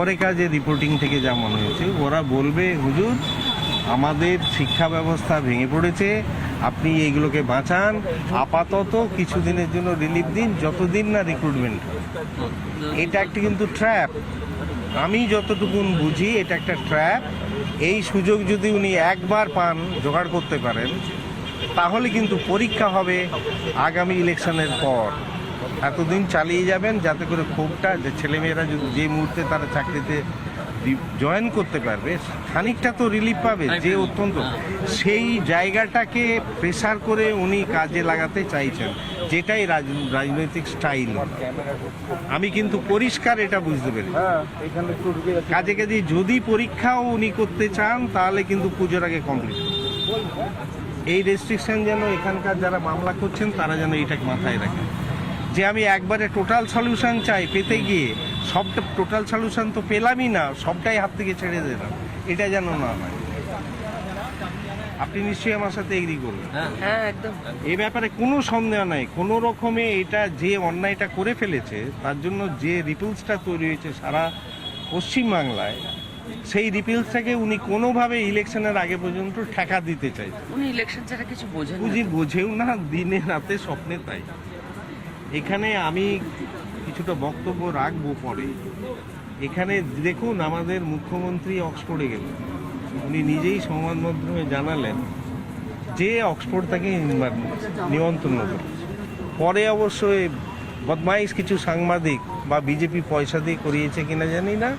পরে কাজে রিপোর্টিং থেকে যা মনে হয়েছে ওরা বলবে, হুজুর, আমাদের শিক্ষা ব্যবস্থা ভেঙে পড়েছে, আপনি এইগুলোকে বাঁচান। আপাতত কিছুদিনের জন্য রিলিফ দিন, যতদিন না রিক্রুটমেন্ট এটা একটা কিন্তু ট্র্যাপ আমি যতটুকুন বুঝি, এটা একটা ট্র্যাপ এই সুযোগ যদি উনি একবার পান, জোগাড় করতে পারেন, তাহলে কিন্তু পরীক্ষা হবে আগামী ইলেকশনের পর। এতদিন চালিয়ে যাবেন যাতে করে ক্ষোভটা যে ছেলেমেয়েরা যদি যে মুহূর্তে তারা চাকরিতে জয়েন করতে পারবে খানিকটা তো রিলিফ পাবে যে অত্যন্ত। সেই জায়গাটাকে প্রেসার করে উনি কাজে লাগাতে চাইছেন যেটাই রাজ- রাজনৈতিক স্টাইল আমি কিন্তু পরিষ্কার এটা বুঝতে পেরেছি। কাজে কাজে যদি পরীক্ষাও উনি করতে চান তাহলে কিন্তু পুজোর আগে কমপ্লিট এই রেস্ট্রিকশন যেন এখানকার যারা মামলা করছেন তারা যেন এটাকে মাথায় রাখেন। যে আমি একবারে টোটাল সলিউশন চাই পেতে গিয়ে সবটা টোটাল সলিউশন তো পেলামই না সবটাই হাত থেকে ছেড়ে দিলাম। এটা যেন না হয়। আপনি নিশ্চয়ই আমার সাথে এগ্রি করবেন। হ্যাঁ। একদম। এই ব্যাপারে কোনো সন্দেহ নাই। কোনো রকমে এটা যে অন্যায়টা করে ফেলেছে তার জন্য যে রিপিলসটা তৈরি হয়েছে সারা পশ্চিমবাংলায় সেই রিপিলসটাকে উনি কোনোভাবে ইলেকশনের আগে পর্যন্ত ঠেকা দিতে চাইছেন। উনি ইলেকশন ছাড়া কিছু বোঝেন না বুঝি বোঝেও না দিনে রাতে স্বপ্নে তাই। এখানে আমি কিছুটা বক্তব্য রাখব পরে। এখানে দেখুন আমাদের মুখ্যমন্ত্রী অক্সফোর্ডে গেলেন। উনি নিজেই সংবাদ মাধ্যমে জানালেন যে অক্সফোর্ড তাকে নিমন্ত্রণ করেছে পরে অবশ্যই বদমাইশ কিছু সাংবাদিক বা বিজেপি পয়সা দিয়ে করিয়েছে কিনা জানি না।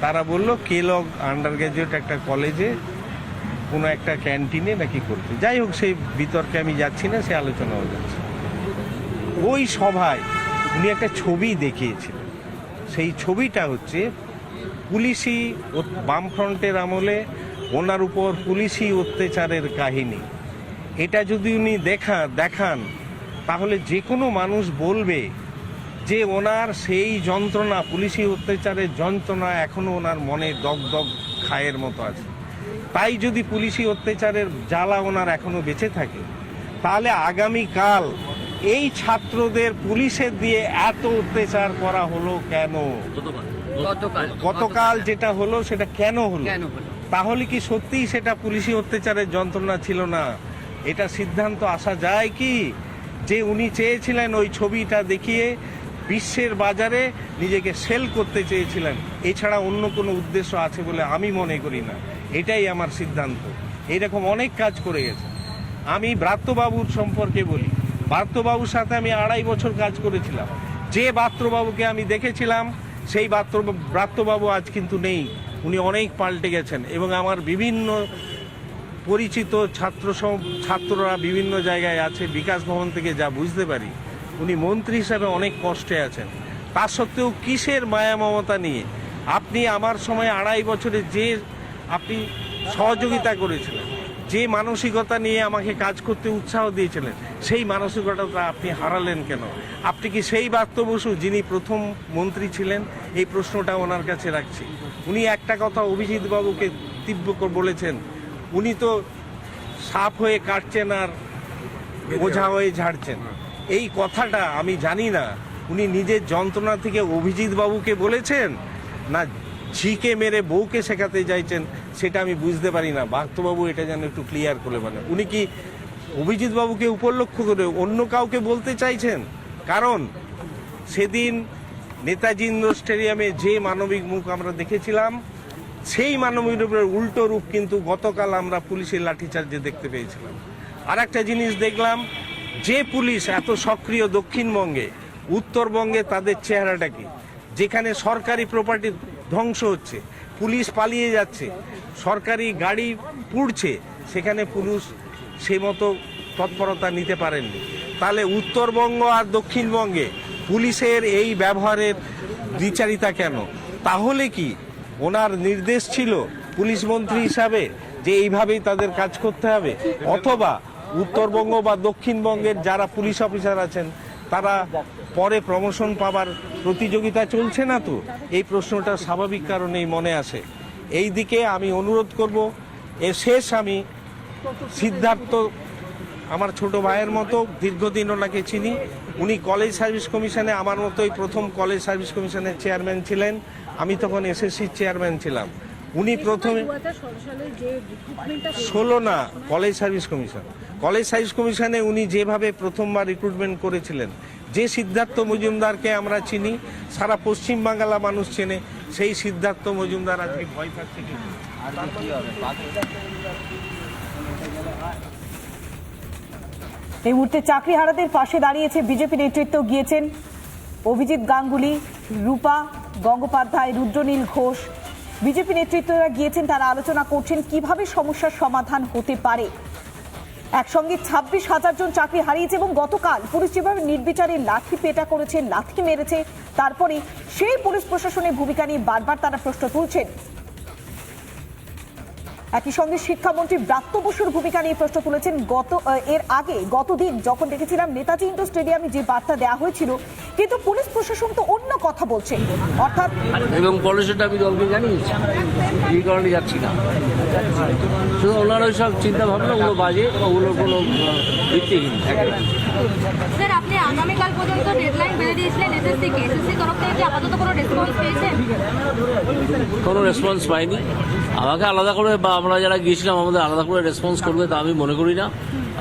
তারা বলল, কেলগ আন্ডার গ্র্যাজুয়েট একটা কলেজে কোনো একটা ক্যান্টিনে নাকি করতে যাই হোক, সেই বিতর্কে আমি যাচ্ছি না, সে আলোচনাও যাচ্ছে ওই সভায় উনি একটা ছবি দেখিয়েছিলেন। সেই ছবিটা হচ্ছে পুলিশি বামফ্রন্টের আমলে ওনার উপর পুলিশি অত্যাচারের কাহিনী। এটা যদি উনি দেখা, দেখান, তাহলে যে কোনো মানুষ বলবে যে ওনার সেই যন্ত্রণা, পুলিশি অত্যাচারের যন্ত্রণা এখনও ওনার মনে দগ দগ খায়ের মতো আছে। তাই যদি পুলিশি অত্যাচারের জ্বালা ওনার এখনও বেঁচে থাকে, তাহলে আগামীকাল এই ছাত্রদের পুলিশের দিয়ে এত অত্যাচার করা হলো কেন? গতকাল। যেটা হলো সেটা কেন হলো? তাহলে কি সত্যিই সেটা পুলিশি অত্যাচারের যন্ত্রণা ছিল না? এটা সিদ্ধান্ত আসা যায় কি? যে উনি চেয়েছিলেন ওই ছবিটা দেখিয়ে বিশ্বের বাজারে নিজেকে সেল করতে চেয়েছিলেন এছাড়া অন্য কোনো উদ্দেশ্য আছে বলে আমি মনে করি না। এটাই আমার সিদ্ধান্ত। এরকম অনেক কাজ করে গেছে। আমি ব্রাত্যবাবুর সম্পর্কে বলি। ব্রাত্যবাবুর সাথে আমি আড়াই বছর কাজ করেছিলাম। যে ব্রাত্যবাবুকে আমি দেখেছিলাম, সেই ব্রাত্য ব্রাত্যবাবু আজ কিন্তু নেই। উনি অনেক পাল্টে গেছেন এবং আমার বিভিন্ন পরিচিত ছাত্র ছাত্ররা বিভিন্ন জায়গায় আছে, বিকাশ ভবন থেকে যা বুঝতে পারি, উনি মন্ত্রী হিসাবে অনেক কষ্টে আছেন। তা সত্ত্বেও কিসের মায়া মমতা নিয়ে? আপনি আমার সময় আড়াই বছরে যে আপনি সহযোগিতা করেছিলেন যে মানসিকতা নিয়ে আমাকে কাজ করতে উৎসাহ দিয়েছিলেন, সেই মানসিকতাটা আপনি হারালেন কেন? আপনি কি সেই বার্ত বসু যিনি প্রথম মন্ত্রী ছিলেন, এই প্রশ্নটা ওনার কাছে রাখছি। উনি একটা কথা অভিজিৎ বাবুকে তীব্র বলেছেন, উনি তো সাপ হয়ে কাটছেন আর বোঝা হয়ে ঝাড়ছেন। এই কথাটা আমি জানি না, উনি নিজের যন্ত্রণা থেকে অভিজিৎ বাবুকে বলেছেন, না ঝিকে মেরে বউকে শেখাতে চাইছেন সেটা আমি বুঝতে পারি না। বাস্তবাবু এটা যেন একটু ক্লিয়ার করে মানে উনি কি অভিজিৎ বাবুকে উপলক্ষ করে অন্য কাউকে বলতে চাইছেন? কারণ সেদিন নেতাজি ইন্দ্র স্টেডিয়ামে যে মানবিক মুখ আমরা দেখেছিলাম, সেই মানবিক রূপের উল্টো রূপ কিন্তু গতকাল আমরা পুলিশের লাঠিচার্জে দেখতে পেয়েছিলাম। আর একটা জিনিস দেখলাম, যে পুলিশ এত সক্রিয় দক্ষিণবঙ্গে, উত্তরবঙ্গে তাদের চেহারাটা কি? যেখানে সরকারি প্রপার্টি ধ্বংস হচ্ছে, পুলিশ পালিয়ে যাচ্ছে, সরকারি গাড়ি পুড়ছে, সেখানে পুলিশ সেই মতো তৎপরতা নিতে পারেননি। তাহলে উত্তরবঙ্গ আর দক্ষিণবঙ্গে পুলিশের এই ব্যবহারের দ্বিচারিতা কেন? তাহলে কি ওনার নির্দেশ ছিল পুলিশ মন্ত্রী হিসাবে যে এইভাবেই তাদের কাজ করতে হবে? অথবা উত্তরবঙ্গ বা দক্ষিণবঙ্গের যারা পুলিশ অফিসার আছেন তারা পরে প্রমোশন পাবার প্রতিযোগিতা চলছে না তো? এই প্রশ্নটা স্বাভাবিক কারণেই মনে আসে। এই দিকে আমি অনুরোধ করব, এ শেষ আমি সিদ্ধার্থ, আমার ছোট ভাইয়ের মতো, দীর্ঘদিন ওনাকে চিনি। উনি কলেজ সার্ভিস কমিশনে আমার মতোই প্রথম কলেজ সার্ভিস কমিশনের চেয়ারম্যান ছিলেন। আমি তখন এসএসসির চেয়ারম্যান ছিলাম। উনি প্রথমে ষোলো না college service commission. College service কমিশনে উনি যেভাবে প্রথমবার রিক্রুটমেন্ট করেছিলেন যে সিদ্ধার্থ মজুমদারকে আমরা চিনি সারা পশ্চিম বাংলা মানুষ চেনে সেই সিদ্ধার্থ মজুমদার আজকে ভয় পাচ্ছে কি এই মুহূর্তে চাকরি হারাদের পাশে দাঁড়িয়েছে বিজেপি নেতৃত্ব গিয়েছেন অভিজিৎ গাঙ্গুলি রূপা গঙ্গোপাধ্যায় রুদ্রনীল ঘোষ বিজেপি নেতৃত্বরা গিয়েছেন, তারা আলোচনা করছেন কীভাবে সমস্যার সমাধান হতে পারে। একসঙ্গে ছাব্বিশ হাজার জন চাকরি হারিয়েছে এবং গতকাল পুলিশ যেভাবে নির্বিচারে লাঠি পেটা করেছে লাঠি মেরেছে। তারপরে সেই পুলিশ প্রশাসনের ভূমিকা নিয়ে বারবার তারা প্রশ্ন তুলছেন। একই সঙ্গে শিক্ষামন্ত্রী ব্রাত্য বসুর ভূমিকা নিয়ে প্রশ্ন তুলেছেন। গত এর আগে, গতদিন যখন দেখেছিলাম নেতাজি ইন্ডোর স্টেডিয়ামে যে বার্তা দেওয়া হয়েছিল, কিন্তু পুলিশ প্রশাসন তো অন্য কথা বলছে। অর্থাৎ এবং পলিসিটা আমি দলকে জানিয়েছি। এই কারণে যাচ্ছি না। শুধু ওনার ওই সব চিন্তা ভাবনা ওগুলো বাজে ওগুলোর কোনো ভিত্তিহীন। স্যার আপনি আগামীকাল পর্যন্ত ডেডলাইন বেঁধে দিয়েছিলেন এসএসসি কে। এসএসসি তরফ থেকে কি আপাতত কোনো রেসপন্স পেয়েছেন কোনো রেসপন্স পাইনি। আমাকে আলাদা করে বা আমরা যারা গিয়েছিলাম আমাদের আলাদা করে রেসপন্স করবে তা আমি মনে করি না।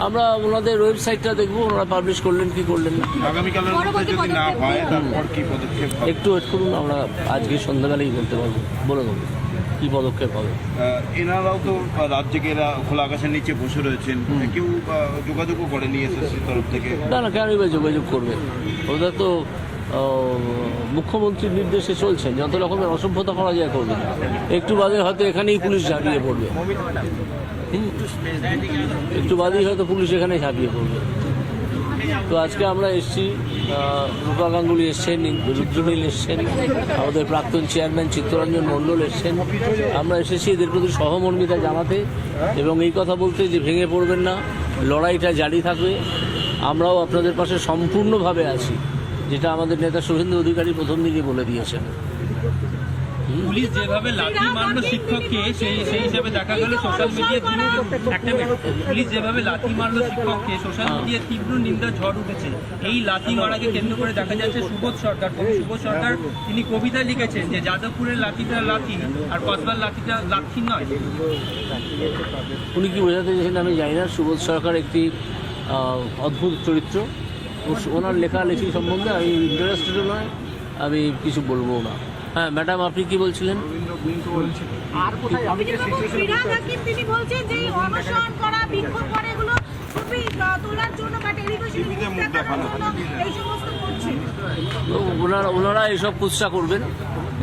আমরা ওনাদের ওয়েবসাইটটা দেখব ওনারা পাবলিশ করলেন কি করলেন না। আগামীকালের মধ্যে পরবর্তী যদি না পদক্ষেপ হয় তারপর কি পদক্ষেপ হবে? একটু ওয়েট করুন আমরা আজকে সন্ধ্যাবেলায় বলতে পারব। বলে দেবো। কি পদক্ষেপ হবে? এনারাও তো রাত জেগে এরা খোলা আকাশের নিচে বসে রয়েছেন। কেউ যোগাযোগও করেনি এসএসসি তরফ থেকে। না না কেন যোগাযোগ করবে? ওদের তো মুখ্যমন্ত্রীর নির্দেশে চলছেন। যত রকমের অসভ্যতা করা যায় করবে। একটু বাদে হয়তো এখানেই পুলিশ ঝাঁপিয়ে পড়বে। একটু বাদেই হয়তো পুলিশ এখানে ঝাঁপিয়ে পড়বে। তো আজকে আমরা এসছি রূপা গাঙ্গুলি এসছেন, রুদ্রনীল এসছেন, আমাদের প্রাক্তন চেয়ারম্যান চিত্তরঞ্জন মণ্ডল এসছেন। আমরা এসেছি এদের প্রতি সহমর্মিতা জানাতে এবং এই কথা বলতে যে ভেঙে পড়বেন না, লড়াইটা জারি থাকবে। আমরাও আপনাদের পাশে সম্পূর্ণভাবে আছি, যেটা আমাদের নেতা শুভেন্দু অধিকারী প্রথম দিকে বলে দিয়েছেন। পুলিশ যেভাবে লাঠি মারলো শিক্ষককে সেই সেই হিসাবে দেখা গেল সোশ্যাল মিডিয়ায় তীব্র একটা পুলিশ যেভাবে লাঠি মারলো শিক্ষককে সোশ্যাল মিডিয়ায় তীব্র নিন্দা ঝড় উঠেছে। এই লাঠি মারাকে কেন্দ্র করে দেখা যাচ্ছে সুবোধ সরকার কবি। সুবোধ সরকার তিনি কবিতা লিখেছেন যে যাদবপুরের লাঠিটা লাঠি আর কসবার লাঠিটা লাঠি নয়। উনি কি বোঝাতে চাইছেন আমি জানি না। সুবোধ সরকার একটি অদ্ভুত চরিত্র। ওনার লেখালেখি সম্বন্ধে আমি ইন্টারেস্টেডও নয়। আমি কিছু বলব না। হ্যাঁ ম্যাডাম আপনি কি বলছিলেন? তিনি বলছেন যে অনশন করা বিক্ষোভ করা এগুলো ছবি তোলার জন্য বা টেলিভিশনে মুখ দেখানোর জন্য এই সমস্ত করছে। তো ওনারা ওনারা এসব কুৎসা করবেন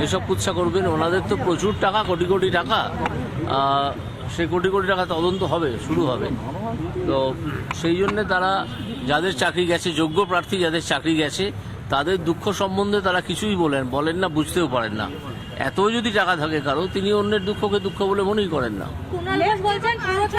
এসব কুৎসা করবেন। ওনাদের তো প্রচুর টাকা কোটি কোটি টাকা। আহ, সেই কোটি কোটি টাকা তদন্ত হবে শুরু হবে। তো সেই জন্যে তারা যাদের চাকরি গেছে যোগ্য প্রার্থী যাদের চাকরি গেছে তাদের দুঃখ সম্বন্ধে তারা কিছুই বলেন বলেন না, বুঝতেও পারেন না। এত যদি টাকা থাকে কারও, তিনি অন্যের দুঃখকে দুঃখ বলে মনেই করেন না।